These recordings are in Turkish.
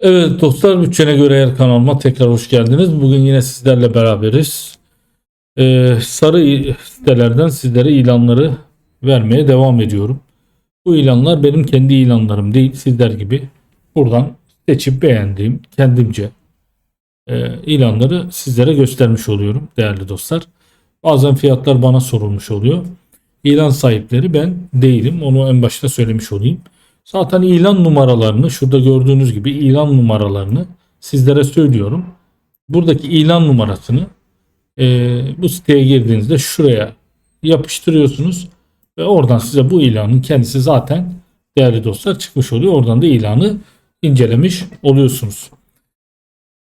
Evet dostlar bütçene göre yer kanalıma tekrar hoş geldiniz. Bugün yine sizlerle beraberiz. Ee, sarı sitelerden sizlere ilanları vermeye devam ediyorum. Bu ilanlar benim kendi ilanlarım değil sizler gibi. Buradan seçip beğendiğim kendimce e, ilanları sizlere göstermiş oluyorum değerli dostlar. Bazen fiyatlar bana sorulmuş oluyor. İlan sahipleri ben değilim. Onu en başta söylemiş olayım. Zaten ilan numaralarını şurada gördüğünüz gibi ilan numaralarını sizlere söylüyorum. Buradaki ilan numarasını e, bu siteye girdiğinizde şuraya yapıştırıyorsunuz ve oradan size bu ilanın kendisi zaten değerli dostlar çıkmış oluyor. Oradan da ilanı incelemiş oluyorsunuz.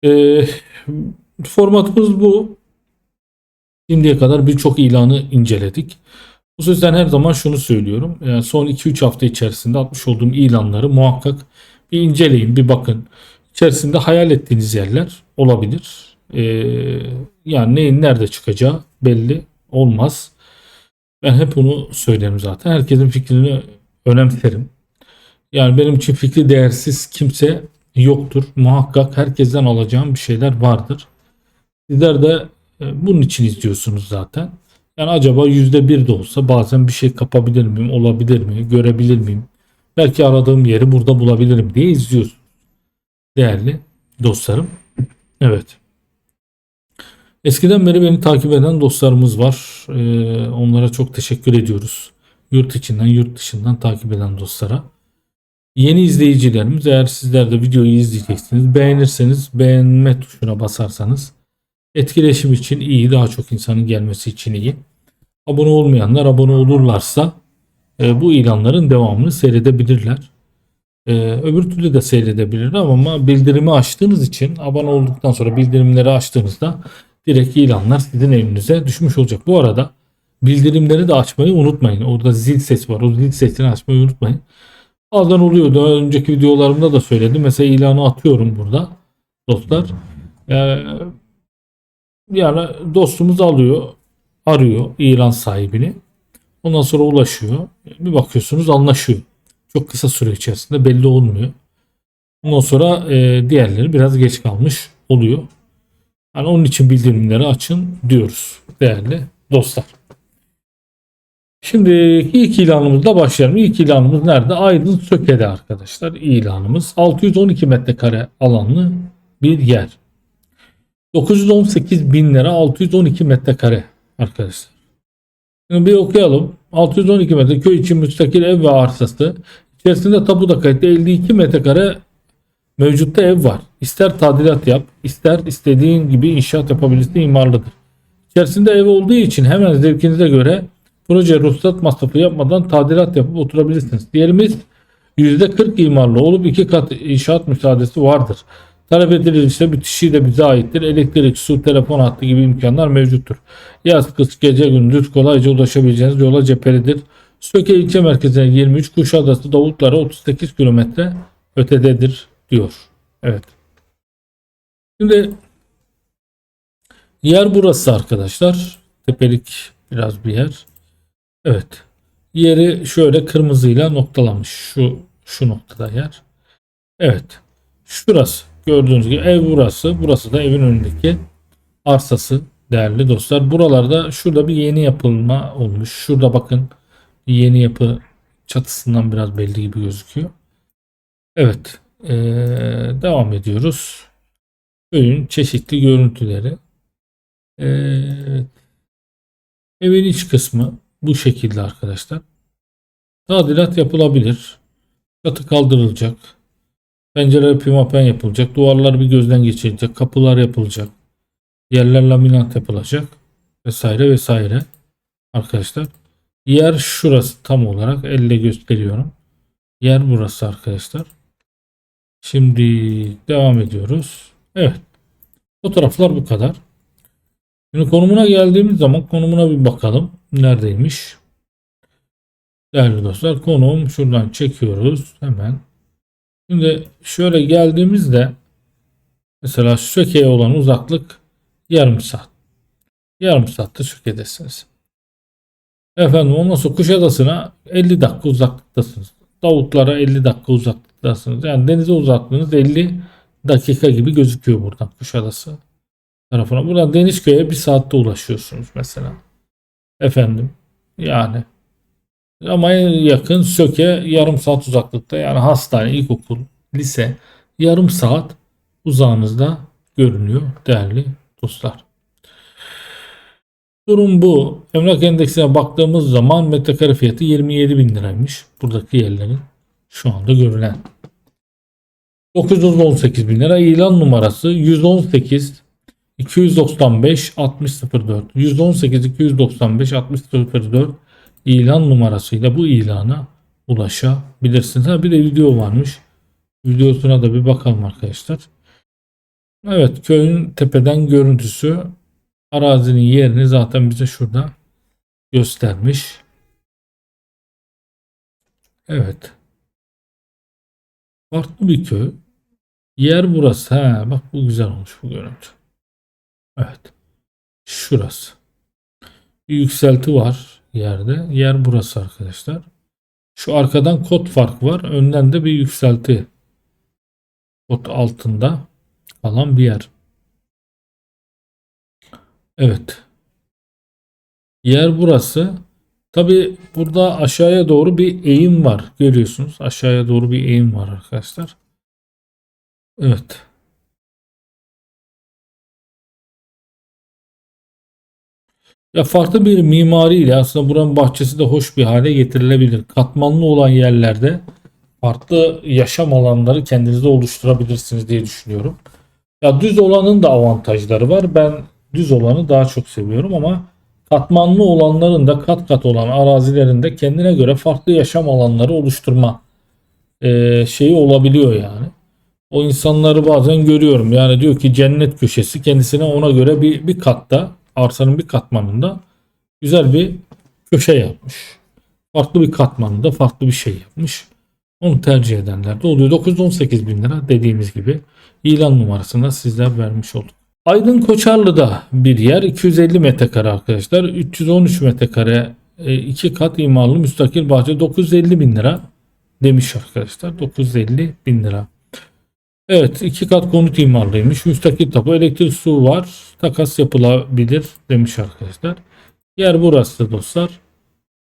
E, formatımız bu. Şimdiye kadar birçok ilanı inceledik. Bu yüzden her zaman şunu söylüyorum. Yani son 2-3 hafta içerisinde atmış olduğum ilanları muhakkak bir inceleyin, bir bakın. İçerisinde hayal ettiğiniz yerler olabilir. Ee, yani neyin nerede çıkacağı belli olmaz. Ben hep bunu söylerim zaten. Herkesin fikrini önemserim. Yani benim için fikri değersiz kimse yoktur. Muhakkak herkesten alacağım bir şeyler vardır. Sizler de e, bunun için izliyorsunuz zaten. Yani acaba yüzde bir de olsa bazen bir şey kapabilir miyim, olabilir mi, görebilir miyim? Belki aradığım yeri burada bulabilirim diye izliyorsunuz. Değerli dostlarım. Evet. Eskiden beri beni takip eden dostlarımız var. Ee, onlara çok teşekkür ediyoruz. Yurt içinden, yurt dışından takip eden dostlara. Yeni izleyicilerimiz eğer sizler de videoyu izleyeceksiniz. Beğenirseniz beğenme tuşuna basarsanız etkileşim için iyi, daha çok insanın gelmesi için iyi. Abone olmayanlar abone olurlarsa e, bu ilanların devamını seyredebilirler. E, öbür türlü de seyredebilirler ama bildirimi açtığınız için abone olduktan sonra bildirimleri açtığınızda direkt ilanlar sizin elinize düşmüş olacak. Bu arada bildirimleri de açmayı unutmayın. Orada zil sesi var. O zil sesini açmayı unutmayın. Bazen oluyor. Daha önceki videolarımda da söyledim. Mesela ilanı atıyorum burada dostlar. Ee, yani dostumuz alıyor, arıyor ilan sahibini. Ondan sonra ulaşıyor. Bir bakıyorsunuz anlaşıyor. Çok kısa süre içerisinde belli olmuyor. Ondan sonra e, diğerleri biraz geç kalmış oluyor. Yani onun için bildirimleri açın diyoruz değerli dostlar. Şimdi ilk ilanımızla başlayalım. İlk ilanımız nerede? Aydın Söke'de arkadaşlar ilanımız. 612 metrekare alanlı bir yer. 918 bin lira 612 metrekare arkadaşlar. Şimdi bir okuyalım. 612 metre köy için müstakil ev ve arsası. İçerisinde tapuda kayıtlı 52 metrekare mevcutta ev var. İster tadilat yap, ister istediğin gibi inşaat yapabilirsin imarlıdır. İçerisinde ev olduğu için hemen zevkinize göre proje ruhsat masrafı yapmadan tadilat yapıp oturabilirsiniz. Diğerimiz %40 imarlı olup iki kat inşaat müsaadesi vardır. Talep edilirse bitişi de bize aittir. Elektrik, su, telefon hattı gibi imkanlar mevcuttur. Yaz, kış, gece, gündüz kolayca ulaşabileceğiniz yola cephelidir. Söke ilçe merkezine 23, Kuşadası, Davutlara 38 kilometre ötededir diyor. Evet. Şimdi yer burası arkadaşlar. Tepelik biraz bir yer. Evet. Yeri şöyle kırmızıyla noktalamış. Şu şu noktada yer. Evet. Şurası. Gördüğünüz gibi ev burası. Burası da evin önündeki arsası değerli dostlar. Buralarda şurada bir yeni yapılma olmuş. Şurada bakın yeni yapı çatısından biraz belli gibi gözüküyor. Evet. ee, devam ediyoruz. Köyün çeşitli görüntüleri. Evet. Evin iç kısmı bu şekilde arkadaşlar. Tadilat yapılabilir. Çatı kaldırılacak. Pencereler pimapen yapılacak. Duvarlar bir gözden geçirilecek. Kapılar yapılacak. Yerler laminat yapılacak. Vesaire vesaire. Arkadaşlar. Yer şurası tam olarak. Elle gösteriyorum. Yer burası arkadaşlar. Şimdi devam ediyoruz. Evet. Fotoğraflar bu kadar. Şimdi konumuna geldiğimiz zaman konumuna bir bakalım. Neredeymiş? Değerli dostlar konum şuradan çekiyoruz hemen. Şimdi şöyle geldiğimizde mesela Söke'ye olan uzaklık yarım saat. Yarım saatte Söke'desiniz. Efendim ondan sonra Kuşadası'na 50 dakika uzaklıktasınız. Davutlara 50 dakika uzaklıktasınız. Yani denize uzaklığınız 50 dakika gibi gözüküyor buradan Kuşadası tarafına. Buradan Denizköy'e bir saatte ulaşıyorsunuz mesela. Efendim yani ama yakın Söke yarım saat uzaklıkta yani hastane, ilkokul, lise yarım saat uzağınızda görünüyor değerli dostlar. Durum bu. Emlak endeksine baktığımız zaman metrekare fiyatı 27 bin liraymış. Buradaki yerlerin şu anda görülen. 918 bin lira ilan numarası 118 295 6004 118 295 6004 ilan numarasıyla bu ilana ulaşabilirsiniz. Ha bir de video varmış. Videosuna da bir bakalım arkadaşlar. Evet köyün tepeden görüntüsü arazinin yerini zaten bize şurada göstermiş. Evet. Farklı bir köy. Yer burası. Ha, bak bu güzel olmuş bu görüntü. Evet. Şurası. Bir yükselti var yerde. Yer burası arkadaşlar. Şu arkadan kod farkı var. Önden de bir yükselti. Kod altında kalan bir yer. Evet. Yer burası. Tabi burada aşağıya doğru bir eğim var. Görüyorsunuz. Aşağıya doğru bir eğim var arkadaşlar. Evet. Ya farklı bir mimariyle aslında buranın bahçesi de hoş bir hale getirilebilir. Katmanlı olan yerlerde farklı yaşam alanları kendinizde oluşturabilirsiniz diye düşünüyorum. Ya düz olanın da avantajları var. Ben düz olanı daha çok seviyorum ama katmanlı olanların da kat kat olan arazilerinde kendine göre farklı yaşam alanları oluşturma e, şeyi olabiliyor yani. O insanları bazen görüyorum. Yani diyor ki cennet köşesi kendisine ona göre bir, bir katta arsanın bir katmanında güzel bir köşe yapmış. Farklı bir katmanında farklı bir şey yapmış. Onu tercih edenler de oluyor. 918 bin lira dediğimiz gibi ilan numarasını sizler vermiş olduk. Aydın Koçarlı'da bir yer 250 metrekare arkadaşlar. 313 metrekare e, iki kat imarlı müstakil bahçe 950 bin lira demiş arkadaşlar. 950 bin lira. Evet iki kat konut imarlıymış. Müstakil tapu elektrik su var. Takas yapılabilir demiş arkadaşlar. Yer burası dostlar.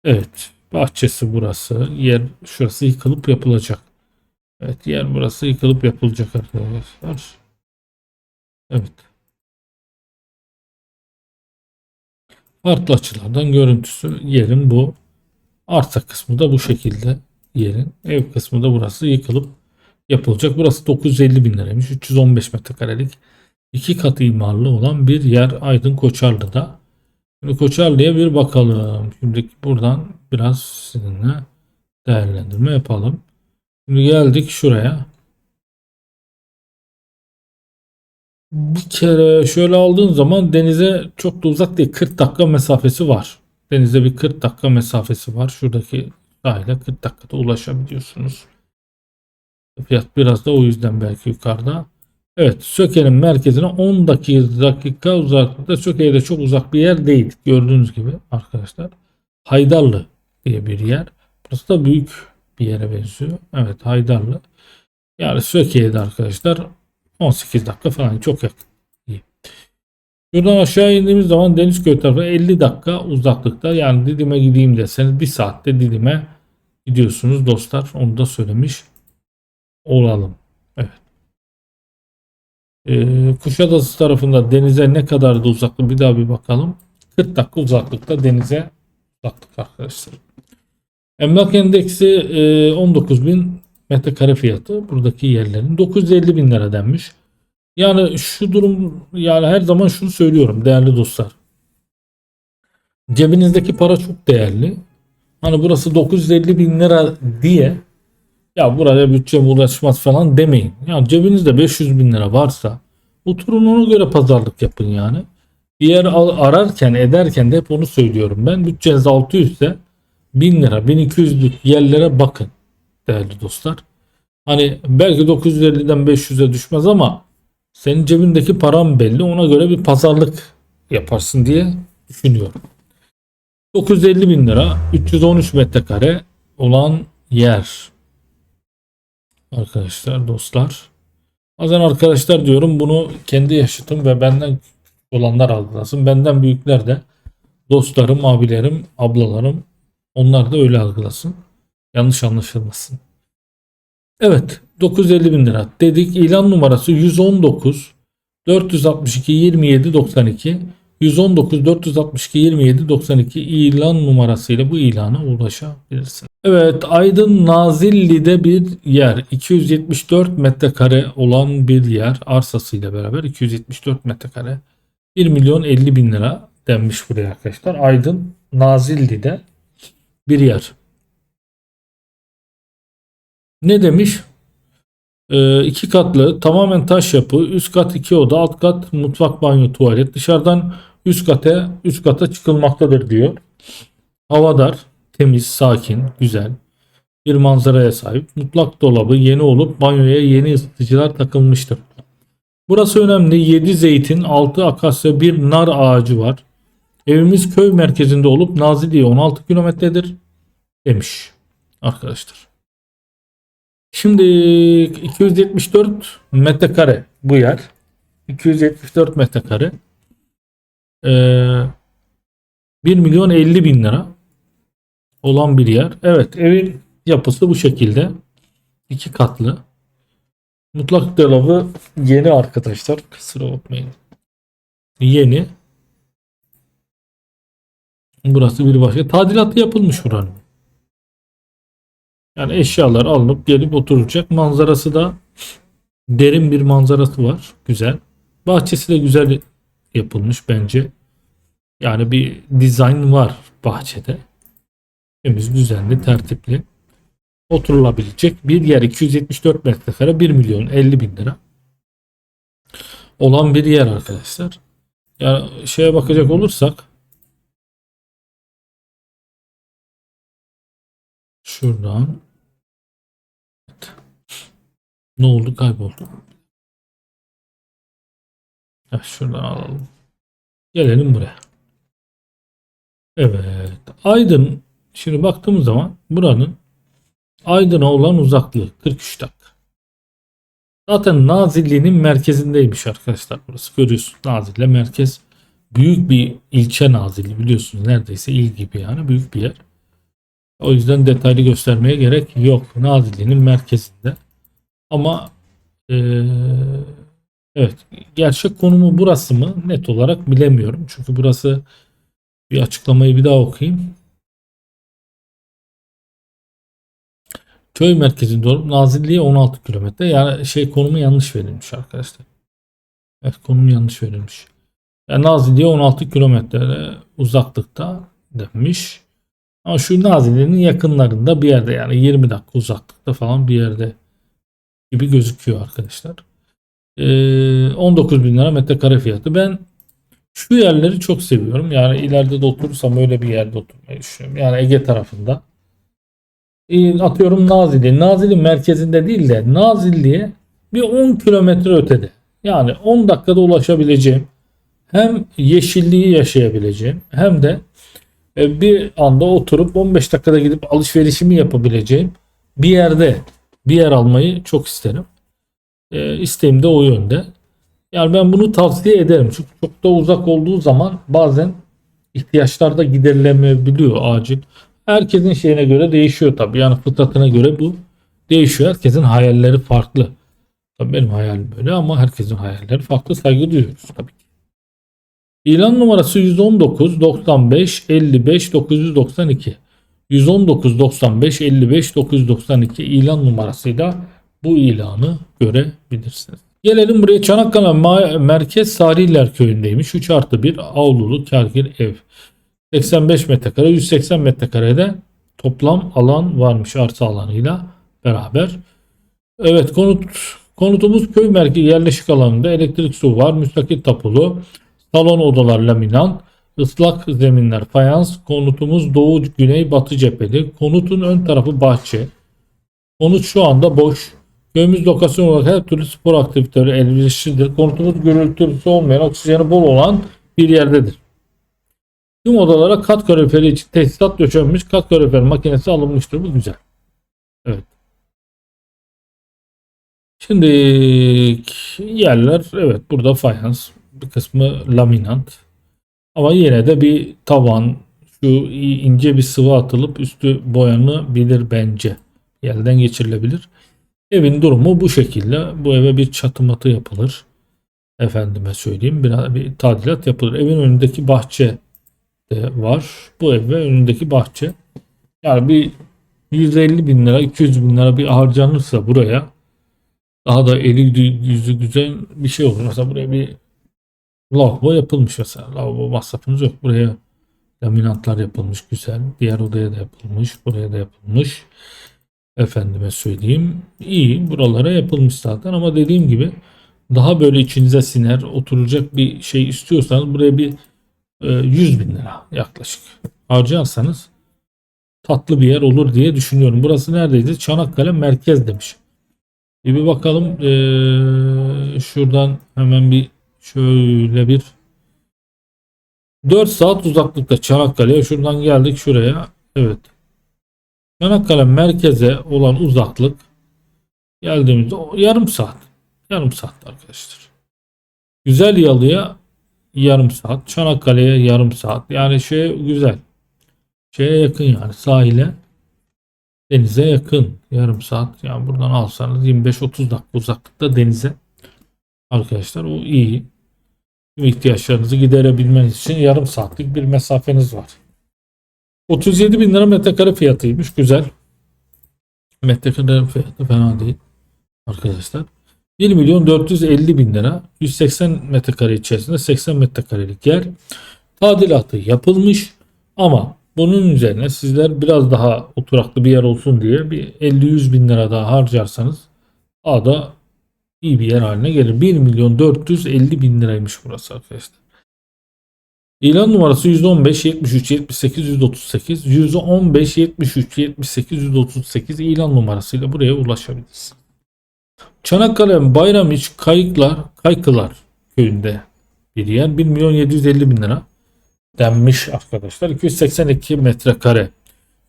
Evet bahçesi burası. Yer şurası yıkılıp yapılacak. Evet yer burası yıkılıp yapılacak arkadaşlar. Evet. Farklı açılardan görüntüsü yerin bu. Arsa kısmı da bu şekilde yerin. Ev kısmı da burası yıkılıp yapılacak. Burası 950 bin liraymış. 315 metrekarelik iki katı imarlı olan bir yer Aydın Koçarlı'da. Şimdi Koçarlı'ya bir bakalım. Şimdi buradan biraz sizinle değerlendirme yapalım. Şimdi geldik şuraya. Bir kere şöyle aldığın zaman denize çok da uzak değil. 40 dakika mesafesi var. Denize bir 40 dakika mesafesi var. Şuradaki sahile 40 dakikada ulaşabiliyorsunuz. Fiyat biraz da o yüzden belki yukarıda. Evet Söke'nin merkezine 10 dakika uzaklıkta. Söke'ye de çok uzak bir yer değil. Gördüğünüz gibi arkadaşlar. Haydarlı diye bir yer. Burası da büyük bir yere benziyor. Evet Haydarlı. Yani Söke'ye de arkadaşlar 18 dakika falan çok yakın. İyi. Şuradan aşağı indiğimiz zaman Denizköy tarafı 50 dakika uzaklıkta. Yani Didim'e gideyim deseniz bir saatte Didim'e gidiyorsunuz dostlar. Onu da söylemiş olalım. Evet. Ee, Kuşadası tarafında denize ne kadar da uzaklık bir daha bir bakalım. 40 dakika uzaklıkta denize uzaklık arkadaşlar. Emlak endeksi e, 19 bin metrekare fiyatı buradaki yerlerin 950 bin lira denmiş. Yani şu durum yani her zaman şunu söylüyorum değerli dostlar. Cebinizdeki para çok değerli. Hani burası 950 bin lira diye ya buraya bütçem ulaşmaz falan demeyin. Yani cebinizde 500 bin lira varsa oturun ona göre pazarlık yapın yani. Bir yer ararken ederken de hep onu söylüyorum. Ben bütçeniz 600 ise 1000 lira 1200'lük yerlere bakın değerli dostlar. Hani belki 950'den 500'e düşmez ama senin cebindeki param belli ona göre bir pazarlık yaparsın diye düşünüyorum. 950 bin lira 313 metrekare olan yer arkadaşlar, dostlar. Bazen arkadaşlar diyorum bunu kendi yaşıtım ve benden olanlar algılasın. Benden büyükler de dostlarım, abilerim, ablalarım onlar da öyle algılasın. Yanlış anlaşılmasın. Evet 950 bin lira dedik. İlan numarası 119 462 27 92 119 462 27 92 ilan numarasıyla bu ilana ulaşabilirsin. Evet Aydın Nazilli'de bir yer 274 metrekare olan bir yer arsasıyla beraber 274 metrekare 1 milyon 50 bin lira denmiş buraya arkadaşlar. Aydın Nazilli'de bir yer. Ne demiş? Ee, iki katlı tamamen taş yapı üst kat iki oda alt kat mutfak banyo tuvalet dışarıdan üst kata üst kata çıkılmaktadır diyor. Havadar temiz sakin güzel bir manzaraya sahip mutlak dolabı yeni olup banyoya yeni ısıtıcılar takılmıştır. Burası önemli 7 zeytin 6 akasya bir nar ağacı var. Evimiz köy merkezinde olup Nazilli'ye 16 kilometredir demiş arkadaşlar. Şimdi 274 metrekare bu yer. 274 metrekare. Ee, 1 milyon 50 bin lira olan bir yer. Evet evin yapısı bu şekilde. iki katlı. Mutlak dolabı yeni arkadaşlar. Kusura bakmayın. Yeni. Burası bir başka. Tadilatı yapılmış buranın. Yani eşyalar alınıp gelip oturacak. Manzarası da derin bir manzarası var. Güzel. Bahçesi de güzel yapılmış bence. Yani bir dizayn var bahçede. Temiz, düzenli, tertipli. Oturulabilecek bir yer 274 metrekare 1 milyon 50 bin lira olan bir yer arkadaşlar. Yani şeye bakacak olursak Şuradan. Ne oldu? Kayboldu. Evet, şuradan alalım. Gelelim buraya. Evet. Aydın. Şimdi baktığımız zaman buranın Aydın'a olan uzaklığı 43 dakika. Zaten Nazilli'nin merkezindeymiş arkadaşlar burası. Görüyorsunuz Nazilli merkez. Büyük bir ilçe Nazilli biliyorsunuz. Neredeyse il gibi yani büyük bir yer. O yüzden detaylı göstermeye gerek yok. Nazilli'nin merkezinde. Ama ee, evet gerçek konumu burası mı net olarak bilemiyorum. Çünkü burası bir açıklamayı bir daha okuyayım. Köy merkezinde olup Nazilli'ye 16 kilometre. Yani şey konumu yanlış verilmiş arkadaşlar. Evet konum yanlış verilmiş. Yani Nazilli'ye 16 kilometre uzaklıkta demiş. Ama şu Nazilli'nin yakınlarında bir yerde yani 20 dakika uzaklıkta falan bir yerde gibi gözüküyor arkadaşlar. Ee, 19 bin lira metrekare fiyatı. Ben şu yerleri çok seviyorum. Yani ileride de oturursam öyle bir yerde oturmayı düşünüyorum. Yani Ege tarafında. Ee, atıyorum Nazilli. Nazilli merkezinde değil de Nazilli'ye bir 10 kilometre ötede. Yani 10 dakikada ulaşabileceğim. Hem yeşilliği yaşayabileceğim hem de e, bir anda oturup 15 dakikada gidip alışverişimi yapabileceğim bir yerde bir yer almayı çok isterim. E, isteğim de o yönde. Yani ben bunu tavsiye ederim. Çünkü çok da uzak olduğu zaman bazen ihtiyaçlar da giderilemeyebiliyor acil. Herkesin şeyine göre değişiyor tabii. Yani fıtratına göre bu değişiyor. Herkesin hayalleri farklı. Tabii benim hayalim böyle ama herkesin hayalleri farklı. Saygı duyuyoruz tabii ki. İlan numarası 119 95 55 992. 119 95 55 992 ilan numarasıyla bu ilanı görebilirsiniz. Gelelim buraya Çanakkale Merkez Sarıyer köyündeymiş. 3 artı 1 avlulu kergir ev. 85 metrekare 180 metrekarede toplam alan varmış arsa alanıyla beraber. Evet konut konutumuz köy merkezi yerleşik alanında elektrik su var. Müstakil tapulu. Salon odalar laminant, ıslak zeminler fayans, konutumuz doğu güney batı cepheli. Konutun ön tarafı bahçe. Konut şu anda boş. Köyümüz lokasyon olarak her türlü spor aktiviteleri elverişlidir. Konutumuz gürültüsü olmayan, oksijeni bol olan bir yerdedir. Tüm odalara kat kaloriferi için tesisat döşenmiş kat kalorifer makinesi alınmıştır. Bu güzel. Evet. Şimdi yerler evet burada fayans bir kısmı laminant ama yine de bir tavan şu ince bir sıvı atılıp üstü boyanabilir bence. Yerden geçirilebilir. Evin durumu bu şekilde. Bu eve bir çatı matı yapılır. Efendime söyleyeyim. Biraz bir tadilat yapılır. Evin önündeki bahçe de var. Bu ev ve önündeki bahçe. Yani bir 150 bin lira 200 bin lira bir harcanırsa buraya daha da eli yüzü güzel bir şey olur. Mesela buraya bir lavabo yapılmış mesela. Lavabo masrafımız yok. Buraya laminatlar yapılmış güzel. Diğer odaya da yapılmış. Buraya da yapılmış. Efendime söyleyeyim. İyi. Buralara yapılmış zaten ama dediğim gibi daha böyle içinize siner oturacak bir şey istiyorsanız buraya bir e, 100 bin lira yaklaşık harcarsanız tatlı bir yer olur diye düşünüyorum. Burası neredeydi? Çanakkale merkez demiş. Bir, bir bakalım ee, şuradan hemen bir şöyle bir 4 saat uzaklıkta Çanakkale'ye şuradan geldik şuraya. Evet. Çanakkale merkeze olan uzaklık geldiğimizde yarım saat. Yarım saat arkadaşlar. Güzel Yalı'ya yarım saat. Çanakkale'ye yarım saat. Yani şey güzel. Şeye yakın yani sahile. Denize yakın. Yarım saat. Yani buradan alsanız 25-30 dakika uzaklıkta denize. Arkadaşlar o iyi. Tüm ihtiyaçlarınızı giderebilmeniz için yarım saatlik bir mesafeniz var. 37 bin lira metrekare fiyatıymış. Güzel. Metrekare fiyatı fena değil. Arkadaşlar. 1 milyon 450 bin lira. 180 metrekare içerisinde 80 metrekarelik yer. Tadilatı yapılmış. Ama bunun üzerine sizler biraz daha oturaklı bir yer olsun diye bir 50-100 bin lira daha harcarsanız daha da iyi bir yer haline gelir. 1 milyon 450 bin liraymış burası arkadaşlar. İlan numarası 115 73 78 138 115 73 78 138 ilan numarasıyla buraya ulaşabilirsiniz. Çanakkale Bayramiç Kayıklar Kaykılar köyünde bir yer 1 milyon 750 bin lira denmiş arkadaşlar. 282 metrekare.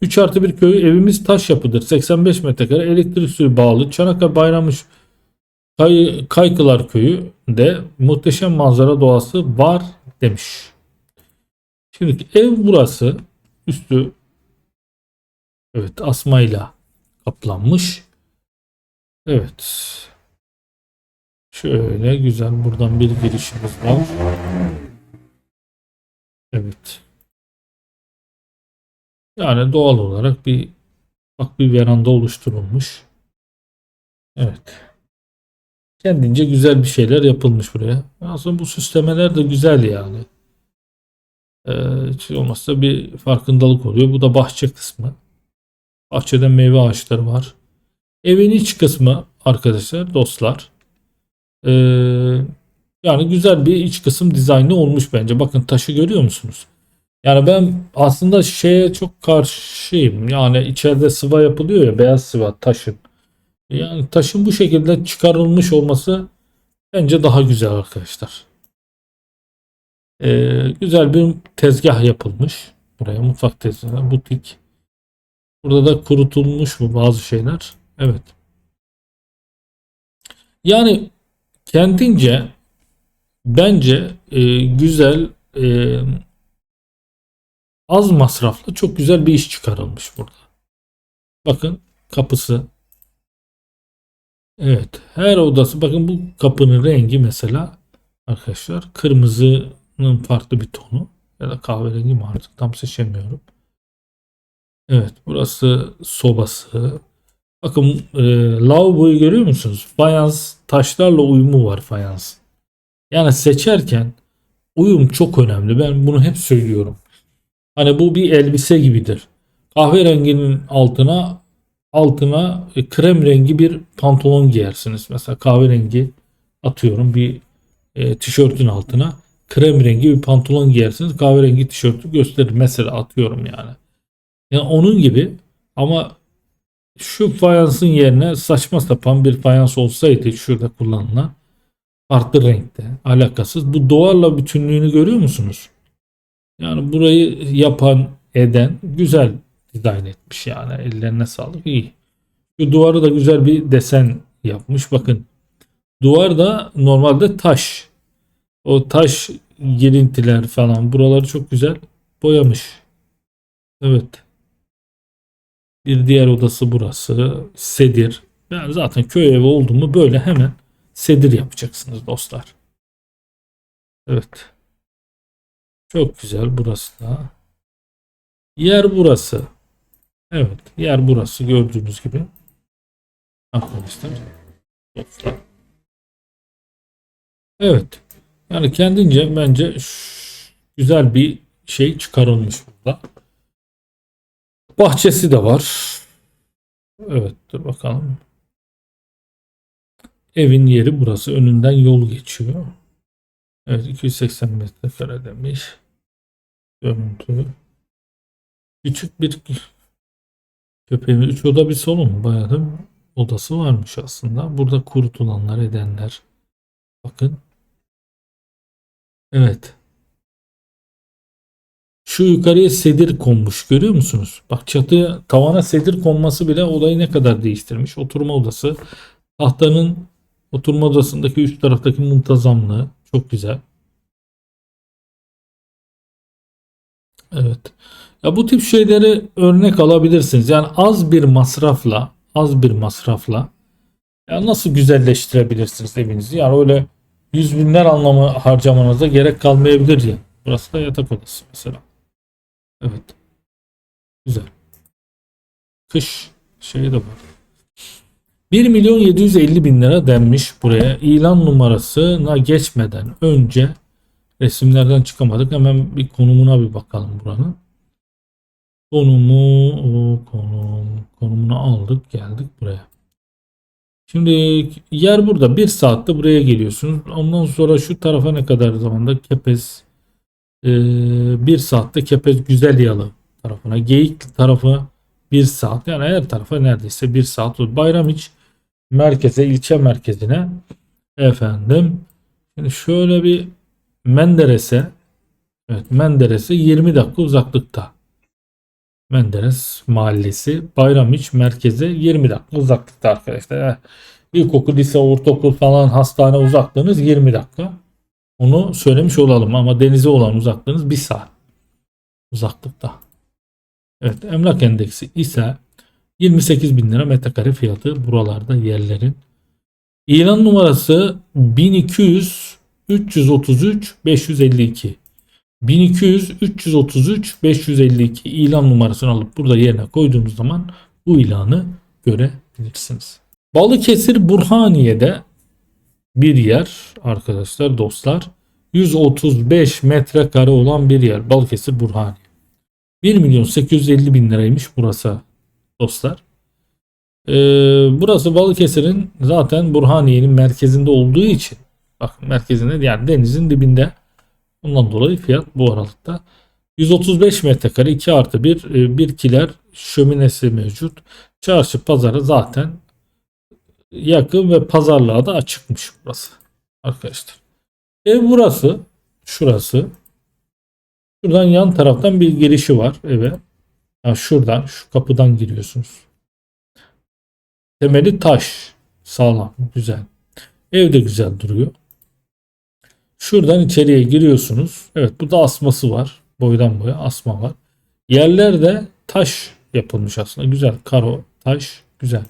3 artı bir köy evimiz taş yapıdır. 85 metrekare elektrik suyu bağlı. Çanakkale Bayramış Kay, Kaykılar Köyü de muhteşem manzara doğası var demiş. Şimdi ev burası. Üstü evet asmayla kaplanmış. Evet. Şöyle güzel buradan bir girişimiz var. Evet. Yani doğal olarak bir bak bir veranda oluşturulmuş. Evet. Kendince güzel bir şeyler yapılmış buraya. Aslında bu süslemeler de güzel yani. Ee, hiç olmazsa bir farkındalık oluyor. Bu da bahçe kısmı. Bahçede meyve ağaçları var. Evin iç kısmı arkadaşlar, dostlar. Ee, yani güzel bir iç kısım dizaynı olmuş bence. Bakın taşı görüyor musunuz? Yani ben aslında şeye çok karşıyım. Yani içeride sıva yapılıyor ya beyaz sıva taşın. Yani taşın bu şekilde çıkarılmış olması bence daha güzel arkadaşlar. Ee, güzel bir tezgah yapılmış. Buraya mutfak tezgahı, butik. Burada da kurutulmuş bu bazı şeyler. Evet. Yani kendince bence e, güzel e, az masraflı çok güzel bir iş çıkarılmış burada. Bakın kapısı. Evet. Her odası bakın bu kapının rengi mesela arkadaşlar kırmızının farklı bir tonu ya da kahverengi mi artık tam seçemiyorum. Evet burası sobası. Bakın e, lavaboyu görüyor musunuz? Fayans taşlarla uyumu var fayans. Yani seçerken uyum çok önemli. Ben bunu hep söylüyorum. Hani bu bir elbise gibidir. Kahverenginin altına altına e, krem rengi bir pantolon giyersiniz. Mesela kahverengi atıyorum bir e, tişörtün altına krem rengi bir pantolon giyersiniz. Kahverengi tişörtü gösterir. Mesela atıyorum yani. Yani onun gibi ama şu fayansın yerine saçma sapan bir fayans olsaydı şurada kullanılan farklı renkte alakasız. Bu duvarla bütünlüğünü görüyor musunuz? Yani burayı yapan eden güzel dizayn etmiş yani ellerine sağlık iyi. Şu duvarı da güzel bir desen yapmış. Bakın duvar da normalde taş. O taş girintiler falan buraları çok güzel boyamış. Evet. Bir diğer odası burası. Sedir. Yani zaten köy evi oldu mu böyle hemen sedir yapacaksınız dostlar. Evet. Çok güzel burası da. Yer burası. Evet. Yer burası gördüğünüz gibi. Arkadaşlar. Evet. Yani kendince bence güzel bir şey çıkarılmış burada. Bahçesi de var. Evet dur bakalım. Evin yeri burası. Önünden yol geçiyor. Evet 280 metrekare demiş. Görüntü. Küçük bir köpeğin 3 oda bir salon. Bayağı da odası varmış aslında. Burada kurutulanlar edenler. Bakın. Evet. Şu yukarıya sedir konmuş görüyor musunuz? Bak çatıya tavana sedir konması bile olayı ne kadar değiştirmiş. Oturma odası. Tahtanın oturma odasındaki üst taraftaki muntazamlığı çok güzel. Evet. Ya bu tip şeyleri örnek alabilirsiniz. Yani az bir masrafla, az bir masrafla ya nasıl güzelleştirebilirsiniz evinizi? Yani öyle yüz binler anlamı harcamanıza gerek kalmayabilir ya. Burası da yatak odası mesela. Evet. Güzel. Kış şeyi de var. 1 milyon 750 bin lira denmiş buraya. İlan numarasına geçmeden önce resimlerden çıkamadık. Hemen bir konumuna bir bakalım buranın. Konumu konum konumunu aldık geldik buraya. Şimdi yer burada. Bir saatte buraya geliyorsunuz. Ondan sonra şu tarafa ne kadar zamanda Kepez e, bir saatte Kepez Güzel Yalı tarafına. Geyik tarafı bir saat. Yani her tarafa neredeyse bir saat. Bayramiç merkeze, ilçe merkezine efendim. Şimdi şöyle bir Menderes'e evet Menderes'e 20 dakika uzaklıkta. Menderes mahallesi Bayramiç merkeze 20 dakika uzaklıkta arkadaşlar. İlkokul, lise, ortaokul falan hastane uzaklığınız 20 dakika. Onu söylemiş olalım ama denize olan uzaklığınız 1 saat uzaklıkta. Evet emlak endeksi ise 28 bin lira metrekare fiyatı buralarda yerlerin. İlan numarası 1200 333 552. 1200 333 552 ilan numarasını alıp burada yerine koyduğunuz zaman bu ilanı görebilirsiniz. Balıkesir Burhaniye'de bir yer arkadaşlar dostlar 135 metrekare olan bir yer Balıkesir Burhaniye. 1 milyon 850 bin liraymış burası dostlar. Ee, burası Balıkesir'in zaten Burhaniye'nin merkezinde olduğu için bak merkezinde yani denizin dibinde Ondan dolayı fiyat bu aralıkta. 135 metrekare 2 artı 1 e, bir kiler şöminesi mevcut. Çarşı pazarı zaten yakın ve pazarlığa da açıkmış burası. Arkadaşlar. Ev burası. Şurası. Şuradan yan taraftan bir girişi var eve. Yani şuradan şu kapıdan giriyorsunuz. Temeli taş. Sağlam. Güzel. Ev de güzel duruyor. Şuradan içeriye giriyorsunuz. Evet bu da asması var. Boydan boya asma var. Yerler de taş yapılmış aslında. Güzel. Karo, taş. Güzel.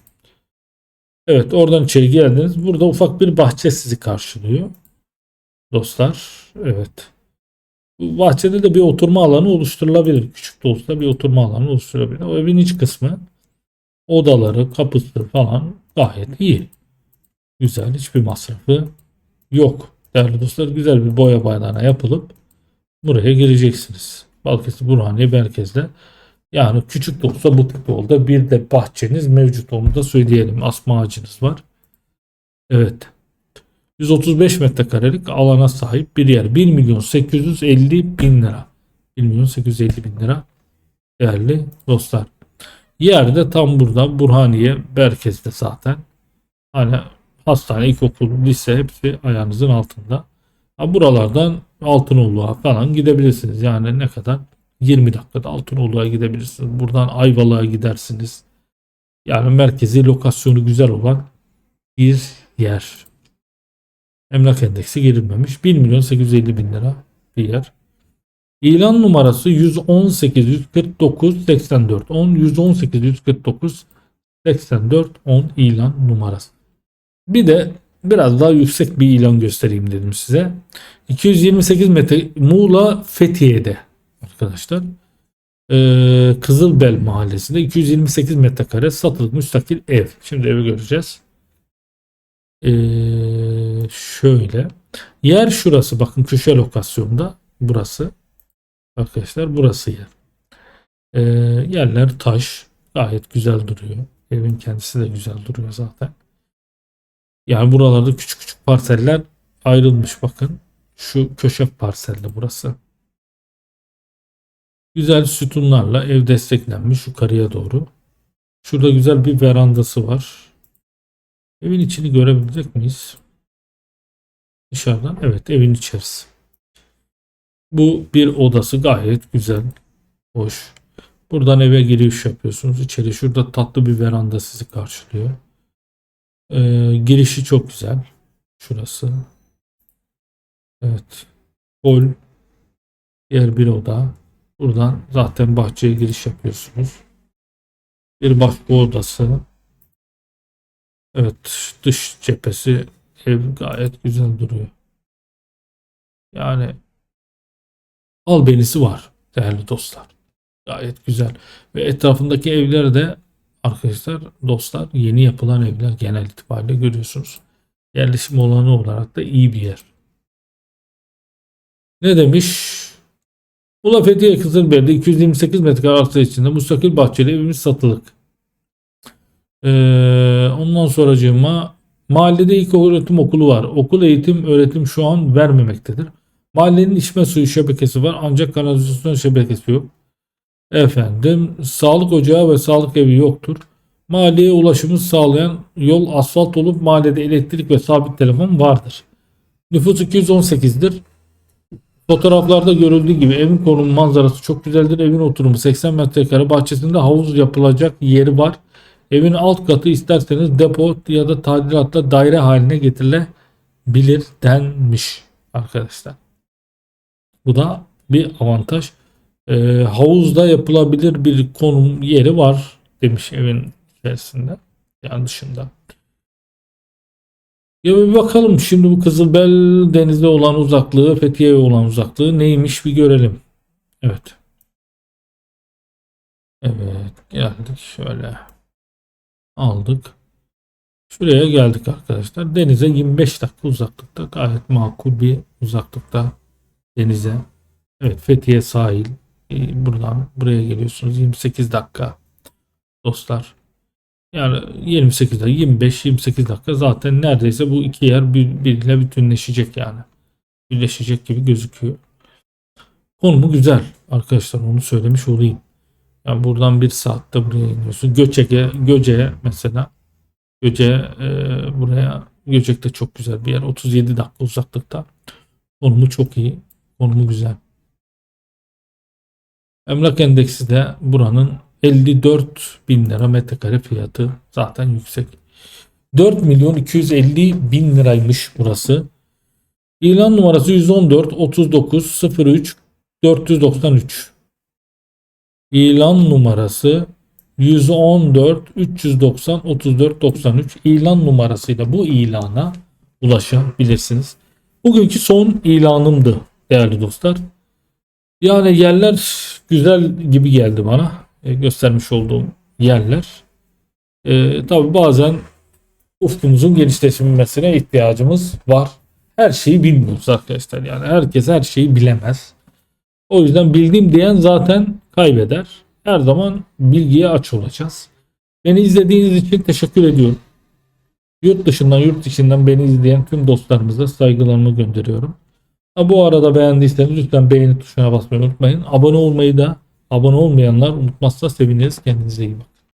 Evet oradan içeri geldiniz. Burada ufak bir bahçe sizi karşılıyor. Dostlar. Evet. Bu bahçede de bir oturma alanı oluşturulabilir. Küçük de olsa bir oturma alanı oluşturulabilir. O evin iç kısmı odaları, kapısı falan gayet iyi. Güzel. Hiçbir masrafı yok. Değerli dostlar güzel bir boya bayrağına yapılıp buraya gireceksiniz. Balıkesir Burhaniye merkezde. Yani küçük de olsa bu tip yolda bir de bahçeniz mevcut onu da söyleyelim. Asma ağacınız var. Evet. 135 metrekarelik alana sahip bir yer. 1 milyon 850 bin lira. 1 milyon 850 bin lira değerli dostlar. Yerde tam burada Burhaniye merkezde zaten. Hani hastane, ilkokul, lise hepsi ayağınızın altında. Ha, buralardan Altınoluk'a falan gidebilirsiniz. Yani ne kadar? 20 dakikada Altınoluk'a gidebilirsiniz. Buradan Ayvalık'a gidersiniz. Yani merkezi lokasyonu güzel olan bir yer. Emlak endeksi girilmemiş. 1 milyon 850 bin lira bir yer. İlan numarası 118 149 84 10 118 149 84 10 ilan numarası. Bir de biraz daha yüksek bir ilan göstereyim dedim size. 228 metre Muğla Fethiye'de arkadaşlar. Ee, Kızılbel mahallesinde 228 metrekare satılık müstakil ev. Şimdi evi göreceğiz. Ee, şöyle. Yer şurası. Bakın köşe lokasyonda. Burası. Arkadaşlar burası yer. Ee, yerler taş. Gayet güzel duruyor. Evin kendisi de güzel duruyor zaten. Yani buralarda küçük küçük parseller ayrılmış bakın. Şu köşe parselde burası. Güzel sütunlarla ev desteklenmiş yukarıya doğru. Şurada güzel bir verandası var. Evin içini görebilecek miyiz? Dışarıdan. Evet evin içerisi. Bu bir odası gayet güzel. Hoş. Buradan eve giriş yapıyorsunuz. İçeri şurada tatlı bir veranda sizi karşılıyor. Ee, girişi çok güzel. Şurası. Evet. Hol. Diğer bir oda. Buradan zaten bahçeye giriş yapıyorsunuz. Bir başka odası. Evet dış cephesi ev gayet güzel duruyor. Yani albenisi var değerli dostlar. Gayet güzel. Ve etrafındaki evler de arkadaşlar dostlar yeni yapılan evler genel itibariyle görüyorsunuz. Yerleşim alanı olarak da iyi bir yer. Ne demiş? Ula Fethiye Kızılbeyli'de 228 metrekare arsa içinde müstakil bahçeli evimiz satılık. Ee, ondan sonracığıma mahallede ilk öğretim okulu var. Okul eğitim öğretim şu an vermemektedir. Mahallenin içme suyu şebekesi var ancak kanalizasyon şebekesi yok. Efendim sağlık ocağı ve sağlık evi yoktur. Mahalleye ulaşımı sağlayan yol asfalt olup mahallede elektrik ve sabit telefon vardır. Nüfus 218'dir. Fotoğraflarda görüldüğü gibi evin konumu manzarası çok güzeldir. Evin oturumu 80 metrekare bahçesinde havuz yapılacak yeri var. Evin alt katı isterseniz depo ya da tadilatla daire haline getirilebilir denmiş arkadaşlar. Bu da bir avantaj. Ee, havuzda yapılabilir bir konum yeri var demiş evin içerisinde. Yani dışında. Ya bir bakalım şimdi bu Kızılbel denize olan uzaklığı, Fethiye'ye olan uzaklığı neymiş bir görelim. Evet. Evet geldik şöyle. Aldık. Şuraya geldik arkadaşlar. Denize 25 dakika uzaklıkta gayet makul bir uzaklıkta denize. Evet Fethiye sahil. Ee, Buradan buraya geliyorsunuz 28 dakika dostlar. Yani 28 dakika 25-28 dakika zaten neredeyse bu iki yer birbiriyle bütünleşecek yani. Birleşecek gibi gözüküyor. Konumu güzel arkadaşlar onu söylemiş olayım. Yani buradan bir saatte buraya iniyorsun. Göçek'e, Göce'ye mesela Göce e, buraya Göcek de çok güzel bir yer. 37 dakika uzaklıkta. Konumu çok iyi. Konumu güzel. Emlak endeksi de buranın 54 bin lira metrekare fiyatı zaten yüksek. 4 milyon 250 bin liraymış burası. İlan numarası 114 39 03 493. İlan numarası 114 390 34 93 ilan numarasıyla bu ilana ulaşabilirsiniz. Bugünkü son ilanımdı değerli dostlar. Yani yerler güzel gibi geldi bana. E, göstermiş olduğum yerler. E, Tabi bazen ufkumuzun genişleşmesine ihtiyacımız var. Her şeyi bilmiyoruz arkadaşlar. Yani herkes her şeyi bilemez. O yüzden bildiğim diyen zaten kaybeder. Her zaman bilgiye aç olacağız. Beni izlediğiniz için teşekkür ediyorum. Yurt dışından yurt içinden beni izleyen tüm dostlarımıza saygılarımı gönderiyorum. Ha, bu arada beğendiyseniz lütfen beğeni tuşuna basmayı unutmayın. Abone olmayı da abone olmayanlar unutmazsa seviniriz. Kendinize iyi bakın.